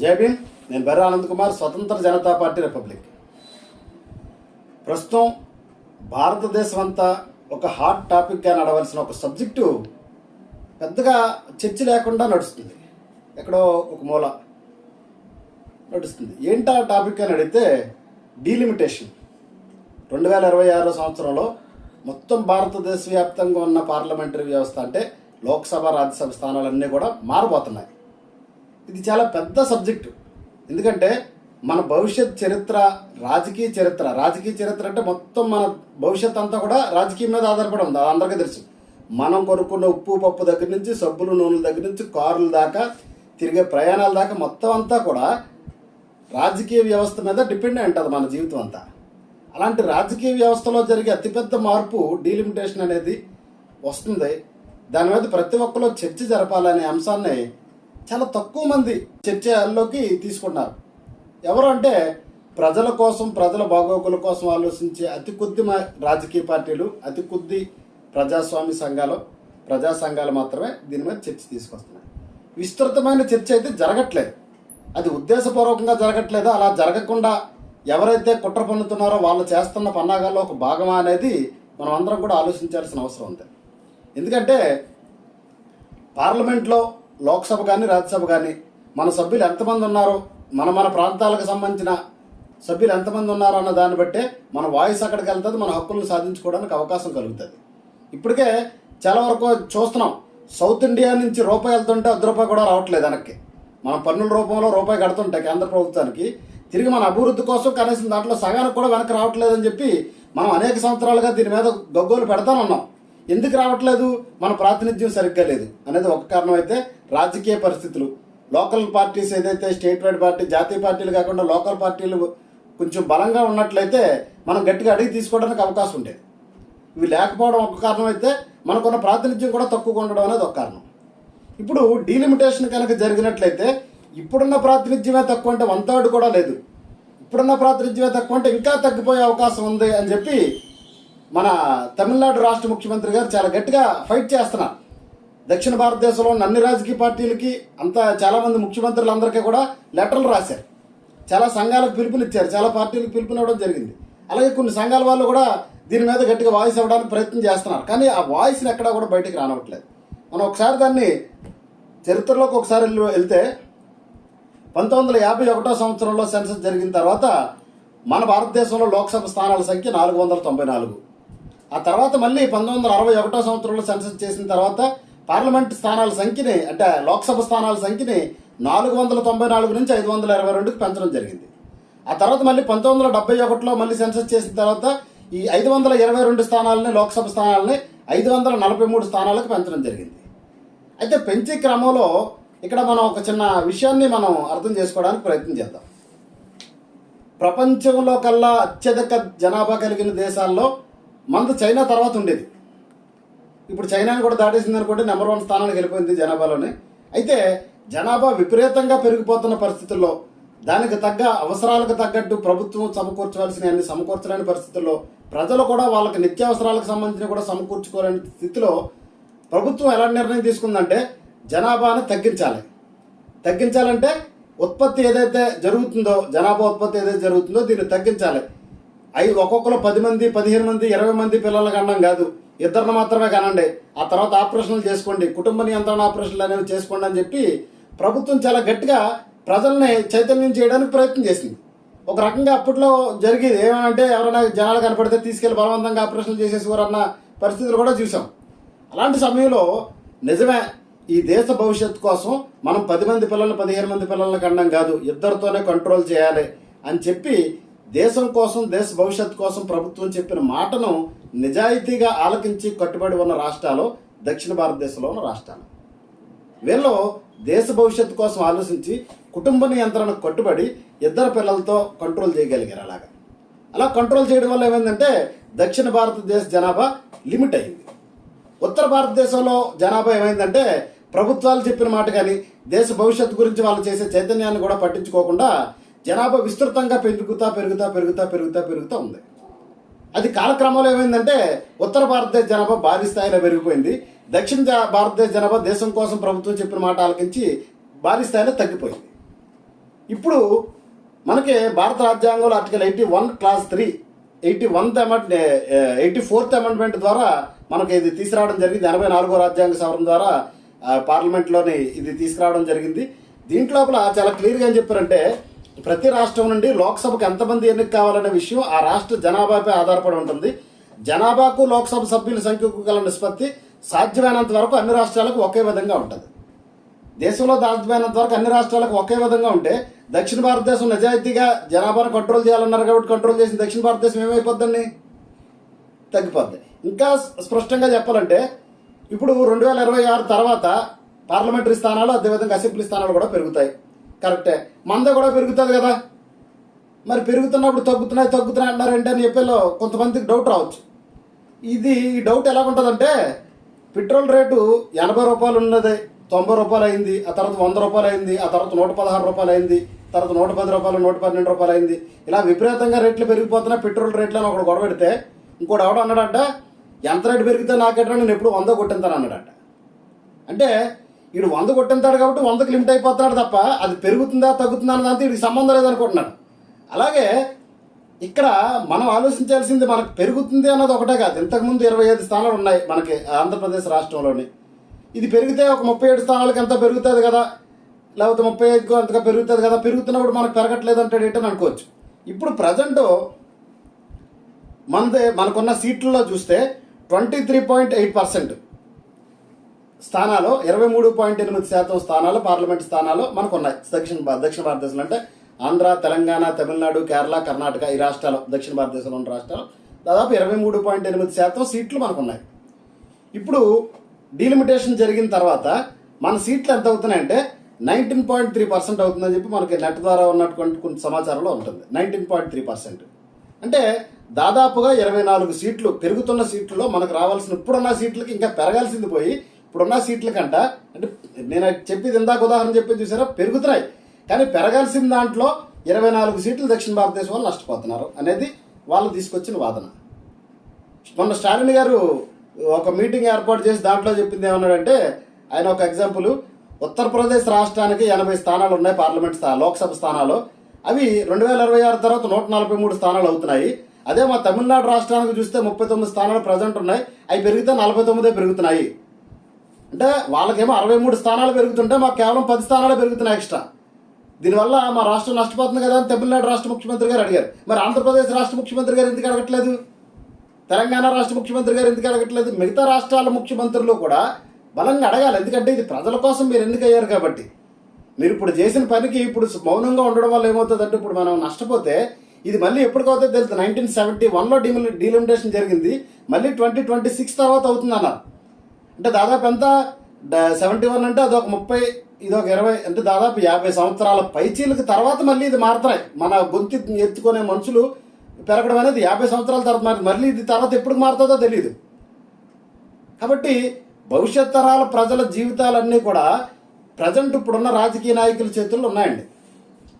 జైభీమ్ నేను బెర్ర ఆనంద్ కుమార్ స్వతంత్ర Janata party republic. ప్రస్తుతం భారతదేశం అంతా ఒక హాట్ టాపిక్గా నడవలసిన ఒక సబ్జెక్టు పెద్దగా చర్చ లేకుండా నడుస్తుంది. ఎక్కడో ఒక మూల నడుస్తుంది. ఏంటా టాపిక్ అని అడిగితే డీలిమిటేషన్. రెండు వేల ఇరవై ఆరో సంవత్సరంలో మొత్తం భారతదేశ వ్యాప్తంగా ఉన్న పార్లమెంటరీ వ్యవస్థ అంటే లోక్సభ రాజ్యసభ స్థానాలన్నీ కూడా మారబోతున్నాయి ఇది చాలా పెద్ద సబ్జెక్టు. ఎందుకంటే మన భవిష్యత్ చరిత్ర రాజకీయ చరిత్ర రాజకీయ చరిత్ర అంటే మొత్తం మన భవిష్యత్ అంతా కూడా రాజకీయం మీద ఆధారపడి ఉంది అది అందరికీ తెలుసు. మనం కొనుక్కున్న ఉప్పు పప్పు దగ్గర నుంచి సబ్బులు నూనెల దగ్గర నుంచి కార్ల దాకా తిరిగే ప్రయాణాల దాకా మొత్తం అంతా కూడా రాజకీయ వ్యవస్థ మీద డిపెండ్ అంటుంది మన జీవితం అంతా. అలాంటి రాజకీయ వ్యవస్థలో జరిగే అతిపెద్ద మార్పు డీలిమిటేషన్ అనేది వస్తుంది. దాని మీద ప్రతి ఒక్కరు చర్చ జరపాలనే అంశాన్ని చాలా తక్కువ మంది చర్చల్లోకి తీసుకున్నారు. ఎవరు అంటే ప్రజల కోసం ప్రజల బాగోగుల కోసం ఆలోచించే అతి కొద్ది మా- రాజకీయ పార్టీలు అతి కొద్ది ప్రజాస్వామ్య సంఘాలు ప్రజా సంఘాలు మాత్రమే దీని మీద చర్చ తీసుకొస్తున్నాయి. విస్తృతమైన చర్చ అయితే జరగట్లేదు. అది ఉద్దేశపూర్వకంగా జరగట్లేదు? అలా జరగకుండా ఎవరైతే కుట్ర పన్నుతున్నారో వాళ్ళు చేస్తున్న పన్నాగాల్లో ఒక భాగమా అనేది మనం అందరం కూడా ఆలోచించాల్సిన అవసరం ఉంది. ఎందుకంటే పార్లమెంట్లో లోక్సభ కానీ రాజ్యసభ కానీ మన సభ్యులు ఎంతమంది ఉన్నారో మన మన ప్రాంతాలకు సంబంధించిన సభ్యులు ఎంతమంది ఉన్నారో అన్న దాన్ని బట్టే మన వాయిస్ అక్కడికి వెళ్తుంది మన హక్కులను సాధించుకోవడానికి అవకాశం కలుగుతుంది. ఇప్పటికే చాలా వరకు చూస్తున్నాం. సౌత్ ఇండియా నుంచి రూపాయి వెళ్తుంటే అర్ధ రూపాయి కూడా రావట్లేదు వెనక్కి. మనం పన్నుల రూపంలో రూపాయి కడుతుంటాయి కేంద్ర ప్రభుత్వానికి. తిరిగి మన అభివృద్ధి కోసం కనీసం దాంట్లో సగానికి కూడా వెనక్కి రావట్లేదని చెప్పి మనం అనేక సంవత్సరాలుగా దీని మీద గగ్గోలు పెడతానే ఉన్నాం ఎందుకు రావట్లేదు? మన ప్రాతినిధ్యం సరిగ్గా లేదు. అనేది ఒక కారణం అయితే రాజకీయ పరిస్థితులు. లోకల్ పార్టీస్ ఏదైతే స్టేట్ వైడ్ పార్టీ జాతీయ పార్టీలు కాకుండా లోకల్ పార్టీలు కొంచెం బలంగా ఉన్నట్లయితే మనం గట్టిగా అడిగి తీసుకోవడానికి అవకాశం ఉండేది. ఇవి లేకపోవడం ఒక కారణం అయితే మనకున్న ప్రాతినిధ్యం కూడా తక్కువగా ఉండడం అనేది ఒక కారణం. ఇప్పుడు డీలిమిటేషన్ కనుక జరిగినట్లయితే ఇప్పుడున్న ప్రాతినిధ్యమే తక్కువ అంటే వన్ థర్డ్ కూడా లేదు. ఇప్పుడున్న ప్రాతినిధ్యమే తక్కువ అంటే ఇంకా తగ్గిపోయే అవకాశం ఉంది అని చెప్పి మన తమిళనాడు రాష్ట్ర ముఖ్యమంత్రి గారు చాలా గట్టిగా ఫైట్ చేస్తున్నారు. దక్షిణ భారతదేశంలో అన్ని రాజకీయ పార్టీలకి అంత చాలామంది ముఖ్యమంత్రులందరికీ కూడా లెటర్లు రాశారు. చాలా సంఘాలకు పిలుపునిచ్చారు చాలా పార్టీలకు పిలుపునివ్వడం జరిగింది. అలాగే కొన్ని సంఘాల వాళ్ళు కూడా దీని మీద గట్టిగా వాయిస్ ఇవ్వడానికి ప్రయత్నం చేస్తున్నారు. కానీ ఆ వాయిస్ని ఎక్కడా కూడా బయటకు రానవట్లేదు మనం ఒకసారి దాన్ని చరిత్రలోకి ఒకసారి వెళ్తే పంతొమ్మిది వందల యాభై ఒకటో సంవత్సరంలో సెన్సస్ జరిగిన తర్వాత మన భారతదేశంలో లోక్సభ స్థానాల సంఖ్య నాలుగు వందల తొంభై నాలుగు. ఆ తర్వాత మళ్ళీ పంతొమ్మిది వందల అరవై ఒకటో సంవత్సరంలో సెన్సస్ చేసిన తర్వాత పార్లమెంట్ స్థానాల సంఖ్యని అంటే లోక్సభ స్థానాల సంఖ్యని నాలుగు వందల తొంభై నాలుగు నుంచి ఐదు వందల ఇరవై రెండుకి పెంచడం జరిగింది. ఆ తర్వాత మళ్ళీ పంతొమ్మిది వందల డెబ్బై ఒకటిలో మళ్ళీ సెన్సస్ చేసిన తర్వాత ఈ ఐదు వందల ఇరవై రెండు స్థానాలని లోక్సభ స్థానాలని ఐదు వందల నలభై మూడు స్థానాలకు పెంచడం జరిగింది. అయితే పెంచే క్రమంలో ఇక్కడ మనం ఒక చిన్న విషయాన్ని మనం అర్థం చేసుకోవడానికి ప్రయత్నం చేద్దాం. ప్రపంచంలో కల్లా అత్యధిక జనాభా కలిగిన దేశాల్లో మనది చైనా తర్వాత ఉండేది. ఇప్పుడు చైనాని కూడా దాటేసింది అనుకుంటే నెంబర్ వన్ స్థానానికి వెళ్ళిపోయింది జనాభాలోనే. అయితే జనాభా విపరీతంగా పెరిగిపోతున్న పరిస్థితుల్లో దానికి తగ్గ అవసరాలకు తగ్గట్టు ప్రభుత్వం సమకూర్చవలసిన అన్ని సమకూర్చలేని పరిస్థితుల్లో ప్రజలు కూడా వాళ్ళకి నిత్యావసరాలకు సంబంధించిన కూడా సమకూర్చుకోలేని స్థితిలో ప్రభుత్వం ఎలాంటి నిర్ణయం తీసుకుందంటే జనాభాను తగ్గించాలి. తగ్గించాలంటే ఉత్పత్తి ఏదైతే జరుగుతుందో జనాభా ఉత్పత్తి ఏదైతే జరుగుతుందో దీన్ని తగ్గించాలి. ఐదు ఒక్కొక్కరు పది మంది పదిహేను మంది ఇరవై మంది పిల్లలకు అన్నం కాదు. ఇద్దరిని మాత్రమే కనండి. ఆ తర్వాత ఆపరేషన్లు చేసుకోండి. కుటుంబ నియంత్రణ ఆపరేషన్లు అనేవి చేసుకోండి అని చెప్పి ప్రభుత్వం చాలా గట్టిగా ప్రజల్ని చైతన్యం చేయడానికి ప్రయత్నం చేసింది. ఒక రకంగా అప్పట్లో జరిగేది ఏమంటే ఎవరైనా జనాలు కనపడితే తీసుకెళ్ళి బలవంతంగా ఆపరేషన్లు చేసేసేవారన్న పరిస్థితులు కూడా చూసాం. అలాంటి సమయంలో నిజమే ఈ దేశ భవిష్యత్తు కోసం మనం పది మంది పిల్లలు పదిహేను మంది పిల్లల్ని కనడం కాదు ఇద్దరితోనే కంట్రోల్ చేయాలి అని చెప్పి దేశం కోసం దేశ భవిష్యత్తు కోసం ప్రభుత్వం చెప్పిన మాటను నిజాయితీగా ఆలకించి కట్టుబడి ఉన్న రాష్ట్రాలు దక్షిణ భారతదేశంలో ఉన్న రాష్ట్రాలు. వీళ్ళు దేశ భవిష్యత్తు కోసం ఆలోచించి కుటుంబ నియంత్రణకు కట్టుబడి ఇద్దరు పిల్లలతో కంట్రోల్ చేయగలిగారు అలాగా. అలా కంట్రోల్ చేయడం వల్ల ఏమైందంటే దక్షిణ భారతదేశ జనాభా లిమిట్ అయింది. ఉత్తర భారతదేశంలో జనాభా ఏమైందంటే ప్రభుత్వాలు చెప్పిన మాట కానీ దేశ భవిష్యత్తు గురించి వాళ్ళు చేసే చైతన్యాన్ని కూడా పట్టించుకోకుండా జనాభా విస్తృతంగా పెరుగుతా పెరుగుతా పెరుగుతా పెరుగుతా పెరుగుతూ ఉంది. అది కాలక్రమంలో ఏమైందంటే ఉత్తర భారతదేశ జనాభా భారీ స్థాయిలో పెరిగిపోయింది. దక్షిణ భారతదేశ జనాభా దేశం కోసం ప్రభుత్వం చెప్పిన మాట ఆలకించి భారీ స్థాయిలో తగ్గిపోయింది. ఇప్పుడు మనకి భారత రాజ్యాంగంలో article eighty one clause three eighty oneth amend eighty fourth amendment ద్వారా మనకి ఇది తీసుకురావడం జరిగింది. ఎనభై నాలుగో రాజ్యాంగ సవరణ ద్వారా పార్లమెంట్లోని ఇది తీసుకురావడం జరిగింది. దీంట్లోపల చాలా క్లియర్గా ఏం చెప్పారంటే ప్రతి రాష్ట్రం నుండి లోక్సభకు ఎంతమంది ఎన్నిక కావాలనే విషయం ఆ రాష్ట్ర జనాభాపై ఆధారపడి ఉంటుంది. జనాభాకు లోక్సభ సభ్యుల సంఖ్యకు గల నిష్పత్తి సాధ్యమైనంత వరకు అన్ని రాష్ట్రాలకు ఒకే విధంగా ఉంటుంది. దేశంలో సాధ్యమైనంత వరకు అన్ని రాష్ట్రాలకు ఒకే విధంగా ఉంటే దక్షిణ భారతదేశం నిజాయితీగా జనాభాను కంట్రోల్ చేయాలన్నారు కాబట్టి కంట్రోల్ చేసిన దక్షిణ భారతదేశం ఏమైపోద్దండి? తగ్గిపోద్ది. ఇంకా స్పష్టంగా చెప్పాలంటే ఇప్పుడు రెండు వేల ఇరవై ఆరు తర్వాత పార్లమెంటరీ స్థానాలు అదేవిధంగా అసెంబ్లీ స్థానాలు కూడా పెరుగుతాయి. కరెక్టే. మంద కూడా పెరుగుతుంది కదా. మరి పెరుగుతున్నప్పుడు తగ్గుతున్నాయి తగ్గుతున్నాయి అంటారంటే అని చెప్పేలో కొంతమందికి డౌట్ రావచ్చు. ఇది ఈ డౌట్ ఎలా ఉంటుందంటే పెట్రోల్ రేటు ఎనభై రూపాయలు ఉన్నది తొంభై రూపాయలు అయింది ఆ తర్వాత వంద రూపాయలు అయింది ఆ తర్వాత నూట పదహారు రూపాయలు అయింది తర్వాత నూట పది రూపాయలు నూట పన్నెండు రూపాయలు అయింది. ఇలా విపరీతంగా రేట్లు పెరిగిపోతున్నాయి పెట్రోల్ రేట్లు అని ఒకడు గొడవ పెడితే ఇంకోటి ఎవడు అన్నాడంట ఎంత రేటు పెరిగితే నాకేటో నేను ఎప్పుడు వంద కొట్టింతాను అన్నాడంట. అంటే వీడు వంద కొట్టింతాడు కాబట్టి వందకి లిమిట్ అయిపోతున్నాడు తప్ప అది పెరుగుతుందా తగ్గుతుందా అన్న దాంతో వీడికి సంబంధం లేదనుకుంటున్నాడు. అలాగే ఇక్కడ మనం ఆలోచించాల్సింది మనకు పెరుగుతుంది అన్నది ఒకటే కాదు. ఇంతకుముందు ఇరవై ఐదు స్థానాలు ఉన్నాయి మనకి ఆంధ్రప్రదేశ్ రాష్ట్రంలోని. ఇది పెరిగితే ఒక ముప్పై ఏడు స్థానాలకు ఎంత పెరుగుతుంది కదా? లేకపోతే ముప్పై ఐదుకు అంతగా పెరుగుతుంది కదా? పెరుగుతున్నప్పుడు మనకు పెరగట్లేదు అంటాడు ఏంటని అనుకోవచ్చు. ఇప్పుడు ప్రజెంట్ మనదే మనకున్న సీట్లలో చూస్తే twenty three point eight percent స్థానాలు ఇరవై మూడు పాయింట్ ఎనిమిది శాతం స్థానాలు పార్లమెంట్ స్థానాలు మనకు ఉన్నాయి దక్షిణ దక్షిణ భారతదేశంలో అంటే ఆంధ్ర తెలంగాణ తమిళనాడు కేరళ కర్ణాటక ఈ రాష్ట్రాలు దక్షిణ భారతదేశంలో ఉన్న రాష్ట్రాలు దాదాపు ఇరవై మూడు పాయింట్ ఎనిమిది శాతం సీట్లు మనకు ఉన్నాయి ఇప్పుడు డీలిమిటేషన్ జరిగిన తర్వాత మన సీట్లు ఎంత అవుతున్నాయంటే నైన్టీన్ పాయింట్ త్రీ పర్సెంట్ అవుతుందని చెప్పి మనకి నెట్ ద్వారా ఉన్నటువంటి కొంత సమాచారంలో ఉంటుంది. Nineteen point three percent. అంటే దాదాపుగా ఇరవై నాలుగు సీట్లు పెరుగుతున్న సీట్లలో మనకు రావాల్సిన ఇప్పుడున్న సీట్లకి ఇంకా పెరగాల్సింది పోయి ఇప్పుడున్న సీట్ల కంట అంటే నేను చెప్పేది ఇందాక ఉదాహరణ చెప్పి చూసారా? పెరుగుతున్నాయి. కానీ పెరగాల్సిన దాంట్లో ఇరవై నాలుగు సీట్లు దక్షిణ భారతదేశం వాళ్ళు నష్టపోతున్నారు అనేది వాళ్ళు తీసుకొచ్చిన వాదన. మొన్న స్టాలిన్ గారు ఒక మీటింగ్ ఏర్పాటు చేసి దాంట్లో చెప్పింది ఏమన్నాడంటే ఆయన ఒక ఎగ్జాంపుల్ ఉత్తరప్రదేశ్ రాష్ట్రానికి ఎనభై స్థానాలు ఉన్నాయి పార్లమెంట్ స్థా లోక్సభ స్థానాలు. అవి రెండు వేల ఇరవై ఆరు తర్వాత నూట నలభై మూడు స్థానాలు అవుతున్నాయి. అదే మా తమిళనాడు రాష్ట్రానికి చూస్తే ముప్పై తొమ్మిది స్థానాలు ప్రజెంట్ ఉన్నాయి. అవి పెరిగితే నలభై తొమ్మిదే పెరుగుతున్నాయి. అంటే వాళ్ళకేమో అరవై మూడు స్థానాలు పెరుగుతుంటే మాకు కేవలం పది స్థానాలు పెరుగుతున్నాయి ఎక్స్ట్రా. దీనివల్ల మా రాష్ట్రం నష్టపోతుంది కదా అని తమిళనాడు రాష్ట్ర ముఖ్యమంత్రి గారు అడిగారు. మరి ఆంధ్రప్రదేశ్ రాష్ట్ర ముఖ్యమంత్రి గారు ఎందుకు అడగట్లేదు? తెలంగాణ రాష్ట్ర ముఖ్యమంత్రి గారు ఎందుకు అడగట్లేదు? మిగతా రాష్ట్రాల ముఖ్యమంత్రులు కూడా బలంగా అడగాలి. ఎందుకంటే ఇది ప్రజల కోసం మీరు ఎందుకు అయ్యారు కాబట్టి. మీరు ఇప్పుడు చేసిన పనికి ఇప్పుడు మౌనంగా ఉండడం వల్ల ఏమవుతుందంటే ఇప్పుడు మనం నష్టపోతే ఇది మళ్ళీ ఎప్పటికవుతుందో తెలుసు. నైన్టీన్ సెవెంటీ వన్లో డీలి డీలిమిటేషన్ జరిగింది. మళ్ళీ ట్వంటీ ట్వంటీ సిక్స్ తర్వాత అవుతుంది అన్నారు అంటే దాదాపు ఎంత? సెవెంటీ వన్ అంటే అదొక ముప్పై ఇది ఒక ఇరవై అంటే దాదాపు యాభై సంవత్సరాల పైచీలకు తర్వాత మళ్ళీ ఇది మారుతాయి మన గొంతు ఎత్తుకునే మనుషులు పెరగడం అనేది యాభై సంవత్సరాల తర్వాత మారి మళ్ళీ ఇది తర్వాత ఎప్పుడు మారుతుందో తెలియదు కాబట్టి భవిష్యత్ తరాల ప్రజల జీవితాలన్నీ కూడా ప్రజెంట్ ఇప్పుడున్న రాజకీయ నాయకుల చేతుల్లో ఉన్నాయండి.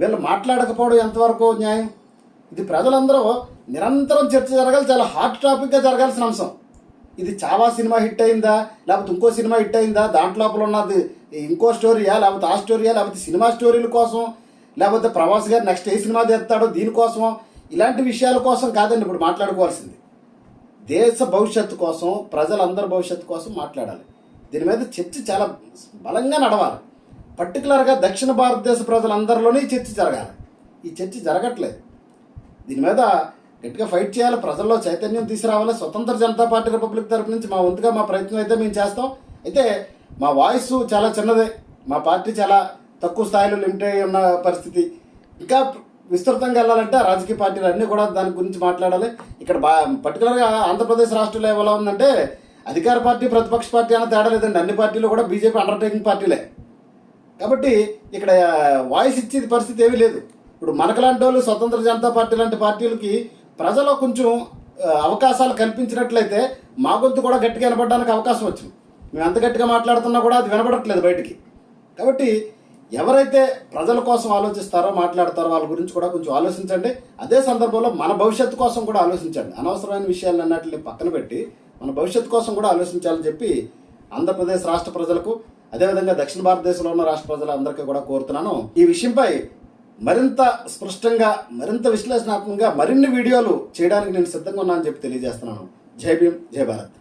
వీళ్ళు మాట్లాడకపోవడం ఎంతవరకు న్యాయం? ఇది ప్రజలందరూ నిరంతరం చర్చ జరగాలి చాలా హాట్ టాపిక్గా జరగాల్సిన అంశం. ఇది చావా సినిమా హిట్ అయిందా? లేకపోతే ఇంకో సినిమా హిట్ అయిందా? దాంట్లో లోపల ఉన్నది ఇంకో స్టోరీయా? లేకపోతే ఆ స్టోరీయా? లేకపోతే సినిమా స్టోరీల కోసం? లేకపోతే ప్రభాస్ గారు నెక్స్ట్ ఏ సినిమా తీస్తాడో దీనికోసం? ఇలాంటి విషయాల కోసం కాదండి ఇప్పుడు మాట్లాడుకోవాల్సింది. దేశ భవిష్యత్తు కోసం ప్రజలందరి భవిష్యత్తు కోసం మాట్లాడాలి. దీని మీద చర్చ చాలా బలంగా నడవాలి. పర్టికులర్గా దక్షిణ భారతదేశ ప్రజలందరిలోనే ఈ చర్చ జరగాలి. ఈ చర్చ జరగట్లేదు. దీని మీద గట్టిగా ఫైట్ చేయాలి. ప్రజల్లో చైతన్యం తీసుకురావాలి. స్వతంత్ర జనతా పార్టీ రిపబ్లిక్ తరపు నుంచి మా వంతుగా మా ప్రయత్నం అయితే మేము చేస్తాం. అయితే మా వాయిస్ చాలా చిన్నదే. మా పార్టీ చాలా తక్కువ స్థాయిలో లిమిట్ అయి ఉన్న పరిస్థితి. ఇంకా విస్తృతంగా వెళ్ళాలంటే రాజకీయ పార్టీలు అన్నీ కూడా దాని గురించి మాట్లాడాలి. ఇక్కడ బా పర్టికులర్గా ఆంధ్రప్రదేశ్ రాష్ట్రంలో ఎలా ఉందంటే అధికార పార్టీ ప్రతిపక్ష పార్టీ అన్న తేడా లేదండి. అన్ని పార్టీలు కూడా బీజేపీ అండర్టేకింగ్ పార్టీలే. కాబట్టి ఇక్కడ వాయిస్ ఇచ్చేది పరిస్థితి ఏమీ లేదు. ఇప్పుడు మనకలాంటి వాళ్ళు స్వతంత్ర జనతా పార్టీ లాంటి పార్టీలకి ప్రజలు కొంచెం అవకాశాలు కల్పించినట్లయితే మా గొంతు కూడా గట్టిగా వినపడడానికి అవకాశం వచ్చింది. మేము ఎంత గట్టిగా మాట్లాడుతున్నా కూడా అది వినపడట్లేదు బయటికి. కాబట్టి ఎవరైతే ప్రజల కోసం ఆలోచిస్తారో మాట్లాడతారో వాళ్ళ గురించి కూడా కొంచెం ఆలోచించండి. అదే సందర్భంలో మన భవిష్యత్తు కోసం కూడా ఆలోచించండి. అనవసరమైన విషయాలు అన్నట్లు పక్కన పెట్టి మన భవిష్యత్తు కోసం కూడా ఆలోచించాలని చెప్పి ఆంధ్రప్రదేశ్ రాష్ట్ర ప్రజలకు అదేవిధంగా దక్షిణ భారతదేశంలో ఉన్న రాష్ట్ర ప్రజలందరికీ కూడా కోరుతున్నాను. ఈ విషయంపై మరింత స్పష్టంగా మరింత విశ్లేషణాత్మకంగా మరిన్ని వీడియోలు చేయడానికి నేను సిద్ధంగా ఉన్నానని చెప్పి తెలియజేస్తున్నాను. జై భీమ్ జై భారత్.